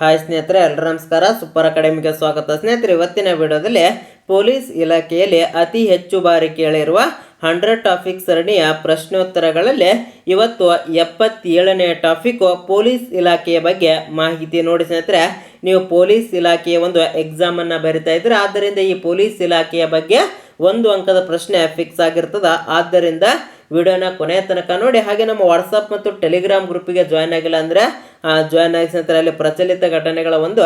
Hi ಸ್ನೇಹಿತರೆ ಎಲ್ಲರೂ ನಮಸ್ಕಾರ. ಸೂಪರ್ ಅಕಾಡೆಮಿಗೆ ಸ್ವಾಗತ. ಸ್ನೇಹಿತರೆ, ಇವತ್ತಿನ ವಿಡಿಯೋದಲ್ಲಿ ಪೊಲೀಸ್ ಇಲಾಖೆಯಲ್ಲಿ ಅತಿ ಹೆಚ್ಚು ಬಾರಿ ಕೇಳಿರುವ ಹಂಡ್ರೆಡ್ ಟಾಪಿಕ್ ಸರಣಿಯ ಪ್ರಶ್ನೋತ್ತರಗಳಲ್ಲಿ ಇವತ್ತು ಎಪ್ಪತ್ತೇಳನೇ ಟಾಪಿಕ್ ಪೊಲೀಸ್ ಇಲಾಖೆಯ ಬಗ್ಗೆ ಮಾಹಿತಿ ನೋಡಿ ಸ್ನೇಹಿತರೆ. ನೀವು ಪೊಲೀಸ್ ಇಲಾಖೆಯ ಒಂದು ಎಕ್ಸಾಮ್ ಅನ್ನ ಬರಿತಾ ಇದ್ರೆ ಆದ್ದರಿಂದ ಈ ಪೊಲೀಸ್ ಇಲಾಖೆಯ ಬಗ್ಗೆ ಒಂದು ಅಂಕದ ಪ್ರಶ್ನೆ ಫಿಕ್ಸ್ ಆಗಿರ್ತದೆ. ಆದ್ದರಿಂದ ವಿಡಿಯೋನ ಕೊನೆಯ ತನಕ ನೋಡಿ. ಹಾಗೆ ನಮ್ಮ ವಾಟ್ಸಪ್ ಮತ್ತು ಟೆಲಿಗ್ರಾಮ್ ಗ್ರೂಪಿಗೆ ಜಾಯ್ನ್ ಆಗಿಲ್ಲ ಅಂದರೆ ಜಾಯ್ನ್ ಆಗಿ ನಂತರ ಅಲ್ಲಿ ಪ್ರಚಲಿತ ಘಟನೆಗಳ ಒಂದು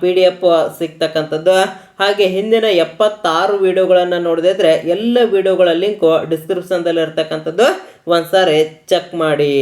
ಪಿ ಡಿ ಎಫ್ ಸಿಗ್ತಕ್ಕಂಥದ್ದು. ಹಾಗೆ ಹಿಂದಿನ ಎಪ್ಪತ್ತಾರು ವಿಡಿಯೋಗಳನ್ನು ನೋಡಿದ್ರೆ ಎಲ್ಲ ವಿಡಿಯೋಗಳ ಲಿಂಕು ಡಿಸ್ಕ್ರಿಪ್ಷನ್ದಲ್ಲಿ ಇರ್ತಕ್ಕಂಥದ್ದು. ಒಂದ್ಸಾರಿ ಚೆಕ್ ಮಾಡಿ.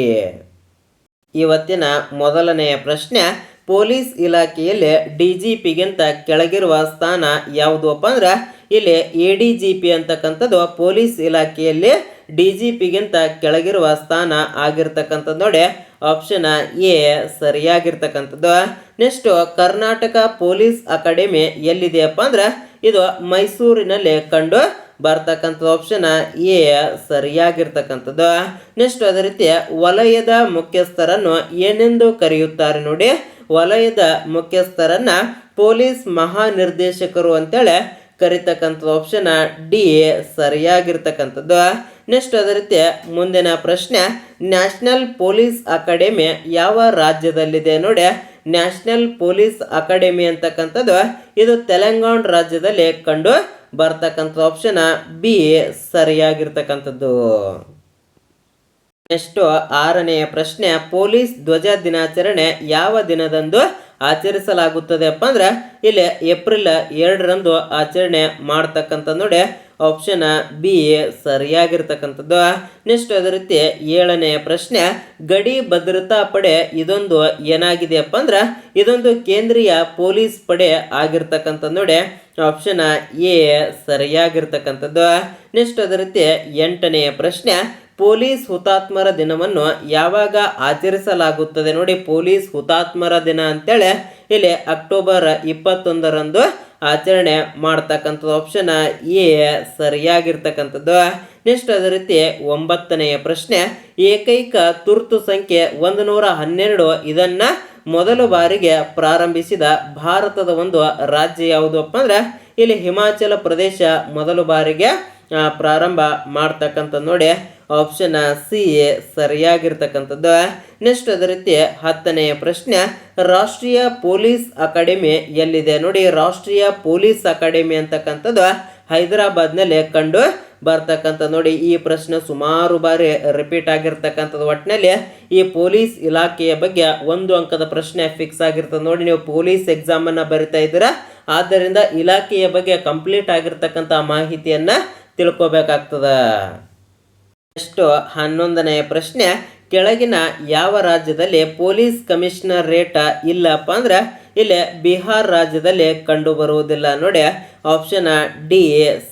ಇವತ್ತಿನ ಮೊದಲನೆಯ ಪ್ರಶ್ನೆ, ಪೊಲೀಸ್ ಇಲಾಖೆಯಲ್ಲಿ ಡಿ ಜಿ ಪಿಗಿಂತ ಕೆಳಗಿರುವ ಸ್ಥಾನ ಯಾವುದಪ್ಪ ಅಂದ್ರೆ, ಇಲ್ಲಿ ಎ ಡಿ ಜಿ ಪಿ ಅಂತಕ್ಕಂಥದ್ದು ಪೊಲೀಸ್ ಇಲಾಖೆಯಲ್ಲಿ ಡಿ ಜಿ ಪಿಗಿಂತ ಕೆಳಗಿರುವ ಸ್ಥಾನ ಆಗಿರ್ತಕ್ಕಂಥದ್ದು ನೋಡಿ ಆಪ್ಷನ್ ಎ ಸರಿಯಾಗಿರ್ತಕ್ಕಂಥದ್ದು. ನೆಕ್ಸ್ಟ್ ಕರ್ನಾಟಕ ಪೊಲೀಸ್ ಅಕಾಡೆಮಿ ಎಲ್ಲಿದೆಯಪ್ಪ ಅಂದ್ರೆ, ಇದು ಮೈಸೂರಿನಲ್ಲಿ ಕಂಡು ಬರ್ತಕ್ಕಂಥ ಆಪ್ಷನ್ ಎ ಸರಿಯಾಗಿರ್ತಕ್ಕಂಥದ್ದು. ನೆಕ್ಸ್ಟ್ ಅದೇ ರೀತಿ ವಲಯದ ಮುಖ್ಯಸ್ಥರನ್ನು ಏನೆಂದು ಕರೆಯುತ್ತಾರೆ ನೋಡಿ, ವಲಯದ ಮುಖ್ಯಸ್ಥರನ್ನ ಪೊಲೀಸ್ ಮಹಾನಿರ್ದೇಶಕರು ಅಂತೇಳಿ ಕರಿತಕ್ಕಂಥ ಆಪ್ಷನ್ ಡಿ ಸರಿಯಾಗಿರ್ತಕ್ಕಂಥದ್ದು. ನೆಕ್ಸ್ಟ್ ಅದೇ ಮುಂದಿನ ಪ್ರಶ್ನೆ, ನ್ಯಾಷನಲ್ ಪೊಲೀಸ್ ಅಕಾಡೆಮಿ ಯಾವ ರಾಜ್ಯದಲ್ಲಿದೆ ನೋಡಿ. ನ್ಯಾಷನಲ್ ಪೊಲೀಸ್ ಅಕಾಡೆಮಿ ಅಂತಕ್ಕಂಥದ್ದು ಇದು ತೆಲಂಗಾಣ ರಾಜ್ಯದಲ್ಲಿ ಕಂಡು ಬರ್ತಕ್ಕಂಥ ಆಪ್ಷನ್ ಬಿ ಸರಿಯಾಗಿರ್ತಕ್ಕಂಥದ್ದು. ನೆಕ್ಸ್ಟು ಆರನೆಯ ಪ್ರಶ್ನೆ, ಪೊಲೀಸ್ ಧ್ವಜ ದಿನಾಚರಣೆ ಯಾವ ದಿನದಂದು ಆಚರಿಸಲಾಗುತ್ತದೆ ಅಪ್ಪ ಅಂದ್ರೆ, ಇಲ್ಲಿ ಏಪ್ರಿಲ್ ಎರಡರಂದು ಆಚರಣೆ ಮಾಡ್ತಕ್ಕಂಥ ನೋಡಿ. Option B ಸರಿಯಾಗಿರ್ತಕ್ಕಂಥದ್ದು. ನೆಕ್ಸ್ಟ್ ಅದೇ ರೀತಿ ಏಳನೆಯ ಪ್ರಶ್ನೆ, ಗಡಿ ಭದ್ರತಾ ಪಡೆ ಇದೊಂದು ಏನಾಗಿದೆಯಪ್ಪ ಅಂದ್ರೆ, ಇದೊಂದು ಕೇಂದ್ರೀಯ ಪೊಲೀಸ್ ಪಡೆ ಆಗಿರ್ತಕ್ಕಂಥದ್ದು ನೋಡಿ. ಆಪ್ಷನ್ ಎ ಸರಿಯಾಗಿರ್ತಕ್ಕಂಥದ್ದು. ನೆಕ್ಸ್ಟ್ ಅದೇ ರೀತಿ ಎಂಟನೆಯ ಪ್ರಶ್ನೆ ಪೊಲೀಸ್ ಹುತಾತ್ಮರ ದಿನವನ್ನು ಯಾವಾಗ ಆಚರಿಸಲಾಗುತ್ತದೆ ನೋಡಿ, ಪೊಲೀಸ್ ಹುತಾತ್ಮರ ದಿನ ಅಂತೇಳಿ ಇಲ್ಲಿ ಅಕ್ಟೋಬರ್ ಇಪ್ಪತ್ತೊಂದರಂದು ಆಚರಣೆ ಮಾಡ್ತಕ್ಕಂಥದ್ದು. ಆಪ್ಷನ್ ಎ ಸರಿಯಾಗಿರ್ತಕ್ಕಂಥದ್ದು. ನೆಕ್ಸ್ಟ್ ಅದೇ ರೀತಿ ಒಂಬತ್ತನೆಯ ಪ್ರಶ್ನೆ, ಏಕೈಕ ತುರ್ತು ಸಂಖ್ಯೆ ಒಂದು ನೂರ ಹನ್ನೆರಡು ಇದನ್ನ ಮೊದಲ ಬಾರಿಗೆ ಪ್ರಾರಂಭಿಸಿದ ಭಾರತದ ಒಂದು ರಾಜ್ಯ ಯಾವುದಪ್ಪ ಅಂದ್ರೆ, ಇಲ್ಲಿ ಹಿಮಾಚಲ ಪ್ರದೇಶ ಮೊದಲ ಬಾರಿಗೆ ಪ್ರಾರಂಭ ಮಾಡ್ತಕ್ಕಂಥದ್ದು ನೋಡಿ. ಆಪ್ಷನ್ ಸಿ ಎ ಸರಿಯಾಗಿರ್ತಕ್ಕಂಥದ್ದು. ನೆಕ್ಸ್ಟ್ ಅದೇ ರೀತಿ ಹತ್ತನೆಯ ಪ್ರಶ್ನೆ, ರಾಷ್ಟ್ರೀಯ ಪೊಲೀಸ್ ಅಕಾಡೆಮಿ ಎಲ್ಲಿದೆ ನೋಡಿ, ರಾಷ್ಟ್ರೀಯ ಪೊಲೀಸ್ ಅಕಾಡೆಮಿ ಅಂತಕ್ಕಂಥದ್ದು ಹೈದರಾಬಾದ್ನಲ್ಲಿ ಕಂಡು ಬರ್ತಕ್ಕಂಥ ನೋಡಿ, ಈ ಪ್ರಶ್ನೆ ಸುಮಾರು ಬಾರಿ ರಿಪೀಟ್ ಆಗಿರ್ತಕ್ಕಂಥದ್ದು ಒಟ್ಟಿನಲ್ಲಿ ಈ ಪೊಲೀಸ್ ಇಲಾಖೆಯ ಬಗ್ಗೆ ಒಂದು ಅಂಕದ ಪ್ರಶ್ನೆ ಫಿಕ್ಸ್ ಆಗಿರ್ತದೆ ನೋಡಿ, ನೀವು ಪೊಲೀಸ್ ಎಕ್ಸಾಮನ್ನು ಬರಿತಾ ಇದ್ದೀರಾ? ಆದ್ದರಿಂದ ಇಲಾಖೆಯ ಬಗ್ಗೆ ಕಂಪ್ಲೀಟ್ ಆಗಿರ್ತಕ್ಕಂಥ ಮಾಹಿತಿಯನ್ನ ತಿಳ್ಕೊಬೇಕಾಗ್ತದ. ನೆಕ್ಸ್ಟ್ ಹನ್ನೊಂದನೆಯ ಪ್ರಶ್ನೆ, ಕೆಳಗಿನ ಯಾವ ರಾಜ್ಯದಲ್ಲಿ ಪೊಲೀಸ್ ಕಮಿಷನರ್ ರೇಟ ಇಲ್ಲಪ್ಪ ಅಂದ್ರೆ ಇಲ್ಲಿ ಬಿಹಾರ್ ರಾಜ್ಯದಲ್ಲಿ ಕಂಡು ಬರುವುದಿಲ್ಲ ನೋಡಿ. ಆಪ್ಷನ್ ಡಿ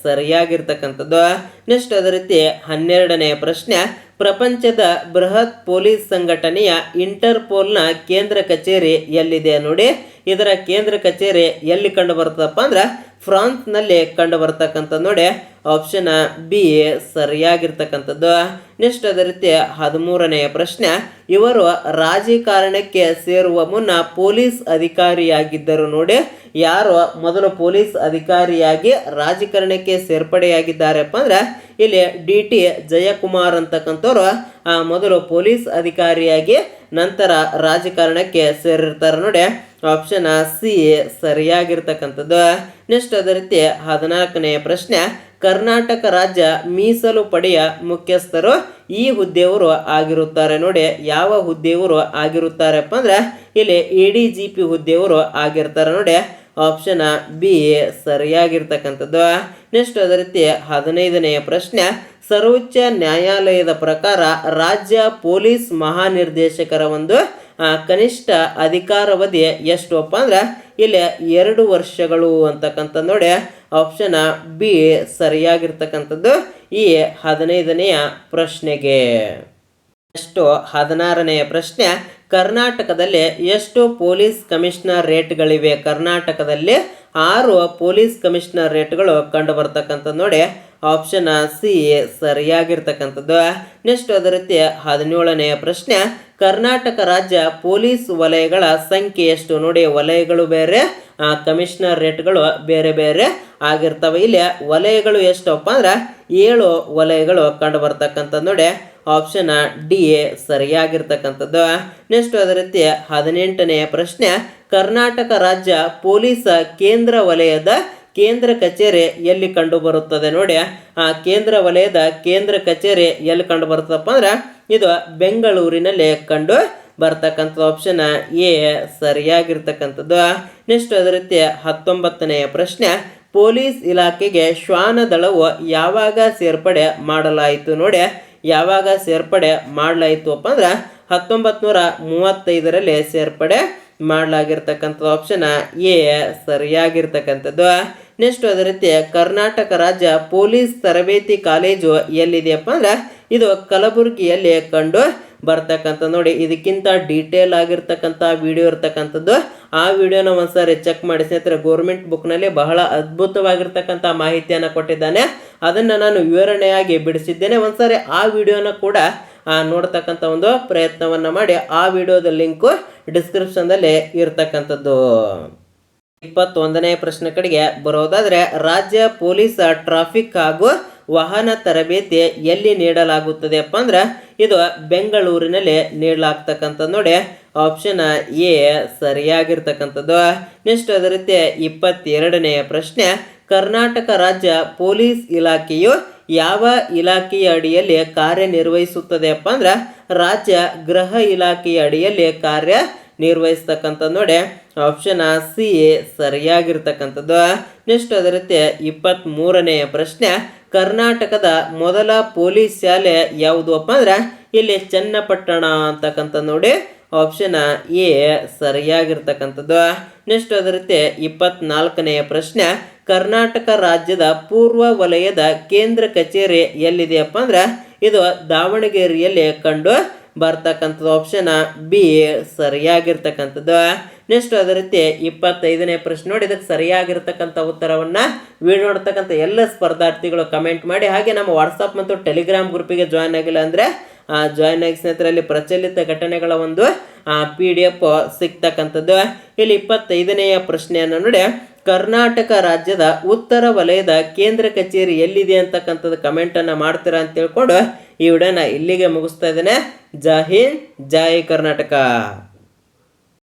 ಸರಿಯಾಗಿರ್ತಕ್ಕಂಥದ್ದು. ನೆಕ್ಸ್ಟ್ ಅದೇ ರೀತಿ ಹನ್ನೆರಡನೆಯ ಪ್ರಶ್ನೆ, ಪ್ರಪಂಚದ ಬೃಹತ್ ಪೊಲೀಸ್ ಸಂಘಟನೆಯ ಇಂಟರ್ಪೋಲ್ನ ಕೇಂದ್ರ ಕಚೇರಿ ಎಲ್ಲಿದೆ ನೋಡಿ. ಇದರ ಕೇಂದ್ರ ಕಚೇರಿ ಎಲ್ಲಿ ಕಂಡು ಬರ್ತದಪ್ಪ ಅಂದ್ರೆ ಫ್ರಾನ್ಸ್ನಲ್ಲಿ ಕಂಡು ಬರ್ತಕ್ಕಂಥ ನೋಡಿ. Option B ಸರಿಯಾಗಿರ್ತಕ್ಕಂಥದ್ದು. ನೆಕ್ಸ್ಟ್ ಅದೇ ರೀತಿ ಹದಿಮೂರನೆಯ ಪ್ರಶ್ನೆ. ಇವರು ರಾಜಕಾರಣಕ್ಕೆ ಸೇರುವ ಮುನ್ನ ಪೊಲೀಸ್ ಅಧಿಕಾರಿಯಾಗಿದ್ದರು ನೋಡಿ. ಯಾರು ಮೊದಲು ಪೊಲೀಸ್ ಅಧಿಕಾರಿಯಾಗಿ ರಾಜಕಾರಣಕ್ಕೆ ಸೇರ್ಪಡೆಯಾಗಿದ್ದಾರಪ್ಪ ಅಂದ್ರೆ ಇಲ್ಲಿ ಡಿ ಟಿ ಜಯಕುಮಾರ್ ಅಂತಕ್ಕಂಥವ್ರು ಆ, ಮೊದಲು ಪೊಲೀಸ್ ಅಧಿಕಾರಿಯಾಗಿ ನಂತರ ರಾಜಕಾರಣಕ್ಕೆ ಸೇರಿರ್ತಾರೆ ನೋಡಿ. Option C ಸರಿಯಾಗಿರ್ತಕ್ಕಂಥದ್ದು. ನೆಕ್ಸ್ಟ್ ಅದೇ ರೀತಿ ಹದಿನಾಲ್ಕನೆಯ ಪ್ರಶ್ನೆ, ಕರ್ನಾಟಕ ರಾಜ್ಯ ಮೀಸಲು ಪಡೆಯ ಮುಖ್ಯಸ್ಥರು ಈ ಹುದ್ದೆಯವರು ಆಗಿರುತ್ತಾರೆ. ನೋಡಿ, ಯಾವ ಹುದ್ದೆಯವರು ಆಗಿರುತ್ತಾರಪ್ಪ ಅಂದ್ರೆ, ಇಲ್ಲಿ ಎ ಡಿ ಜಿ ಪಿ ಹುದ್ದೆಯವರು ಆಗಿರ್ತಾರೆ. ನೋಡಿ ಆಪ್ಷನ್ ಬಿ ಸರಿಯಾಗಿರ್ತಕ್ಕಂಥದ್ದು. ನೆಕ್ಸ್ಟ್ ಅದೇ ರೀತಿ ಹದಿನೈದನೆಯ ಪ್ರಶ್ನೆ, ಸರ್ವೋಚ್ಚ ನ್ಯಾಯಾಲಯದ ಪ್ರಕಾರ ರಾಜ್ಯ ಪೊಲೀಸ್ ಮಹಾನಿರ್ದೇಶಕರ ಒಂದು ಕನಿಷ್ಠ ಅಧಿಕಾರಾವಧಿ ಎಷ್ಟುಪ್ಪ ಅಂದ್ರೆ ಇಲ್ಲಿ ಎರಡು ವರ್ಷಗಳು ಅಂತಕ್ಕಂಥ ನೋಡಿ. ಆಪ್ಷನ್ ಬಿ ಸರಿಯಾಗಿರ್ತಕ್ಕಂಥದ್ದು ಈ ಹದಿನೈದನೆಯ ಪ್ರಶ್ನೆಗೆ. ನೆಕ್ಸ್ಟ್ ಹದಿನಾರನೆಯ ಪ್ರಶ್ನೆ, ಕರ್ನಾಟಕದಲ್ಲಿ ಎಷ್ಟು ಪೊಲೀಸ್ ಕಮಿಷನರ್ ರೇಟ್ಗಳಿವೆ. ಕರ್ನಾಟಕದಲ್ಲಿ ಆರು ಪೊಲೀಸ್ ಕಮಿಷನರ್ ರೇಟ್ಗಳು ಕಂಡು ಬರ್ತಕ್ಕಂಥದ್ದು ನೋಡಿ. Option C ಸರಿಯಾಗಿರ್ತಕ್ಕಂಥದ್ದು. ನೆಕ್ಸ್ಟ್ ಅದೇ ರೀತಿ ಹದಿನೇಳನೆಯ ಪ್ರಶ್ನೆ, ಕರ್ನಾಟಕ ರಾಜ್ಯ ಪೊಲೀಸ್ ವಲಯಗಳ ಸಂಖ್ಯೆ ಎಷ್ಟು? ನೋಡಿ, ವಲಯಗಳು ಬೇರೆ ಕಮಿಷನರ್ ರೇಟ್ಗಳು ಬೇರೆ ಬೇರೆ ಆಗಿರ್ತವೆ. ಇಲ್ಲಿ ವಲಯಗಳು ಎಷ್ಟಪ್ಪ ಅಂದ್ರೆ, ಏಳು ವಲಯಗಳು ಕಂಡು ಬರ್ತಕ್ಕಂಥದ್ದು ನೋಡಿ. ಆಪ್ಷನ್ ಡಿ ಎ ಸರಿಯಾಗಿರ್ತಕ್ಕಂಥದ್ದು. ನೆಕ್ಸ್ಟ್ ಅದೇ ರೀತಿ ಹದಿನೆಂಟನೆಯ ಪ್ರಶ್ನೆ. ಕರ್ನಾಟಕ ರಾಜ್ಯ ಪೊಲೀಸ್ ಕೇಂದ್ರ ವಲಯದ ಕೇಂದ್ರ ಕಚೇರಿ ಎಲ್ಲಿ ಕಂಡು ಬರುತ್ತದೆ ನೋಡಿ. ಆ, ಕೇಂದ್ರ ವಲಯದ ಕೇಂದ್ರ ಕಚೇರಿ ಎಲ್ಲಿ ಕಂಡು ಬರುತ್ತಪ್ಪ ಅಂದ್ರೆ ಇದು ಬೆಂಗಳೂರಿನಲ್ಲಿ ಕಂಡು ಬರ್ತಕ್ಕಂಥ ಆಪ್ಷನ್ ಎ ಸರಿಯಾಗಿರ್ತಕ್ಕಂಥದ್ದು. ನೆಕ್ಸ್ಟ್ ಅದೇ ರೀತಿ ಹತ್ತೊಂಬತ್ತನೆಯ ಪ್ರಶ್ನೆ. ಪೊಲೀಸ್ ಇಲಾಖೆಗೆ ಶ್ವಾನ ದಳವು ಯಾವಾಗ ಸೇರ್ಪಡೆ ಮಾಡಲಾಯಿತು ನೋಡಿ. ಯಾವಾಗ ಸೇರ್ಪಡೆ ಮಾಡಲಾಯಿತು ಅಪ್ಪ ಅಂದ್ರೆ ಹತ್ತೊಂಬತ್ತು ನೂರ ಮೂವತ್ತೈದರಲ್ಲಿ ಸೇರ್ಪಡೆ ಮಾಡಲಾಗಿರ್ತಕ್ಕಂಥದ್ದು ಆಪ್ಷನ್ ಎ ಸರಿಯಾಗಿರ್ತಕ್ಕಂಥದ್ದು. ನೆಕ್ಸ್ಟ್ ಅದೇ ರೀತಿ ಕರ್ನಾಟಕ ರಾಜ್ಯ ಪೊಲೀಸ್ ತರಬೇತಿ ಕಾಲೇಜು ಎಲ್ಲಿದೆಯಪ್ಪ ಅಂದ್ರೆ ಇದು ಕಲಬುರಗಿಯಲ್ಲಿ ಕಂಡು ಬರ್ತಕ್ಕಂಥ ನೋಡಿ, ಇದಕ್ಕಿಂತ ಡೀಟೇಲ್ ಆಗಿರ್ತಕ್ಕಂಥ ವಿಡಿಯೋ ಇರ್ತಕ್ಕಂಥದ್ದು. ಆ ವಿಡಿಯೋನ ಒಂದ್ಸಾರಿ ಚೆಕ್ ಮಾಡಿ, ಸ್ನೇಹಿತರೆ ಗೋರ್ಮೆಂಟ್ ಬುಕ್ನಲ್ಲಿ ಬಹಳ ಅದ್ಭುತವಾಗಿರ್ತಕ್ಕಂಥ ಮಾಹಿತಿಯನ್ನು ಕೊಟ್ಟಿದ್ದಾನೆ. ಅದನ್ನು ನಾನು ವಿವರಣೆಯಾಗಿ ಬಿಡಿಸಿದ್ದೇನೆ. ಒಂದ್ಸಾರಿ ಆ ವಿಡಿಯೋನ ಕೂಡ ನೋಡ್ತಕ್ಕಂಥ ಒಂದು ಪ್ರಯತ್ನವನ್ನು ಮಾಡಿ, ಆ ವಿಡಿಯೋದ ಲಿಂಕು ಡಿಸ್ಕ್ರಿಪ್ಷನ್ದಲ್ಲಿ ಇರ್ತಕ್ಕಂಥದ್ದು. ಇಪ್ಪತ್ತೊಂದನೇ ಪ್ರಶ್ನೆ ಕಡೆಗೆ ಬರೋದಾದ್ರೆ, ರಾಜ್ಯ ಪೊಲೀಸ್ ಟ್ರಾಫಿಕ್ ಹಾಗೂ ವಾಹನ ತರಬೇತಿ ಎಲ್ಲಿ ನೀಡಲಾಗುತ್ತದೆಪ್ಪ ಅಂದ್ರೆ ಇದು ಬೆಂಗಳೂರಿನಲ್ಲಿ ನೀಡಲಾಗ್ತಕ್ಕಂಥದ್ದು ನೋಡಿ. ಆಪ್ಷನ್ ಎ ಸರಿಯಾಗಿರ್ತಕ್ಕಂಥದ್ದು. ನೆಕ್ಸ್ಟ್ ಅದೇ ರೀತಿ ಇಪ್ಪತ್ತೆರಡನೆಯ ಪ್ರಶ್ನೆ, ಕರ್ನಾಟಕ ರಾಜ್ಯ ಪೊಲೀಸ್ ಇಲಾಖೆಯು ಯಾವ ಇಲಾಖೆಯ ಅಡಿಯಲ್ಲಿ ಕಾರ್ಯನಿರ್ವಹಿಸುತ್ತದೆಯಪ್ಪ ಅಂದ್ರೆ ರಾಜ್ಯ ಗೃಹ ಇಲಾಖೆಯ ಅಡಿಯಲ್ಲಿ ಕಾರ್ಯ ನಿರ್ವಹಿಸ್ತಕ್ಕಂಥದ್ದು ನೋಡಿ. ಆಪ್ಷನ್ ಸಿ ಎ ಸರಿಯಾಗಿರ್ತಕ್ಕಂಥದ್ದು. ನೆಕ್ಸ್ಟ್ ಅದೇ ರೀತಿ ಇಪ್ಪತ್ತ್ ಮೂರನೆಯ ಪ್ರಶ್ನೆ. ಕರ್ನಾಟಕದ ಮೊದಲ ಪೊಲೀಸ್ ಶಾಲೆ ಯಾವುದು ಅಪ್ಪ ಅಂದ್ರೆ? ಇಲ್ಲಿ ಚನ್ನಪಟ್ಟಣ ಅಂತಕ್ಕಂಥ ನೋಡಿ. ಆಪ್ಷನ್ ಎ ಸರಿಯಾಗಿರ್ತಕ್ಕಂಥದ್ದು. ನೆಕ್ಸ್ಟ್ ಅದೇ ರೀತಿ ಇಪ್ಪತ್ನಾಲ್ಕನೆಯ ಪ್ರಶ್ನೆ. ಕರ್ನಾಟಕ ರಾಜ್ಯದ ಪೂರ್ವ ವಲಯದ ಕೇಂದ್ರ ಕಚೇರಿ ಎಲ್ಲಿದೆಯಪ್ಪ ಅಂದ್ರೆ? ಇದು ದಾವಣಗೆರೆಯಲ್ಲಿ ಕಂಡು ಬರ್ತಕ್ಕಂಥದ್ದು ಆಪ್ಷನ್ ಬಿ ಸರಿಯಾಗಿರ್ತಕ್ಕಂಥದ್ದು. ನೆಕ್ಸ್ಟ್ ಅದೇ ರೀತಿ ಇಪ್ಪತ್ತೈದನೇ ಪ್ರಶ್ನೆ ನೋಡಿ, ಇದಕ್ಕೆ ಸರಿಯಾಗಿರ್ತಕ್ಕಂಥ ಉತ್ತರವನ್ನು ವಿಡಿಯೋ ನೋಡ್ತಕ್ಕಂಥ ಎಲ್ಲ ಸ್ಪರ್ಧಾರ್ಥಿಗಳು ಕಮೆಂಟ್ ಮಾಡಿ, ಹಾಗೆ ನಮ್ಮ ವಾಟ್ಸಪ್ ಮತ್ತು ಟೆಲಿಗ್ರಾಮ್ ಗ್ರೂಪಿಗೆ ಜಾಯ್ನ್ ಆಗಿಲ್ಲ ಅಂದರೆ ಜಾಯ್ನ್ ಆಗಿ ಸ್ನೇಹಿತರಲ್ಲಿ ಪ್ರಚಲಿತ ಘಟನೆಗಳ ಒಂದು ಪಿ ಡಿ ಎಫ್ ಸಿಗ್ತಕ್ಕಂಥದ್ದು. ಇಲ್ಲಿ ಇಪ್ಪತ್ತೈದನೆಯ ಪ್ರಶ್ನೆಯನ್ನು ನೋಡಿ ಕರ್ನಾಟಕ ರಾಜ್ಯದ ಉತ್ತರ ವಲಯದ ಕೇಂದ್ರ ಕಚೇರಿ ಎಲ್ಲಿದೆ ಅಂತಕ್ಕಂಥದ್ದು ಕಮೆಂಟನ್ನು ಮಾಡ್ತೀರಾ ಅಂತ ತಿಳ್ಕೊಂಡು ಈ ವಿಡಿಯೋನ ಇಲ್ಲಿಗೆ ಮುಗಿಸ್ತಾ ಇದ್ದೇನೆ. ಜೈ ಹಿಂದ್ ಕರ್ನಾಟಕ.